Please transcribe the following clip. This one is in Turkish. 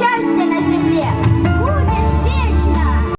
düşerseniz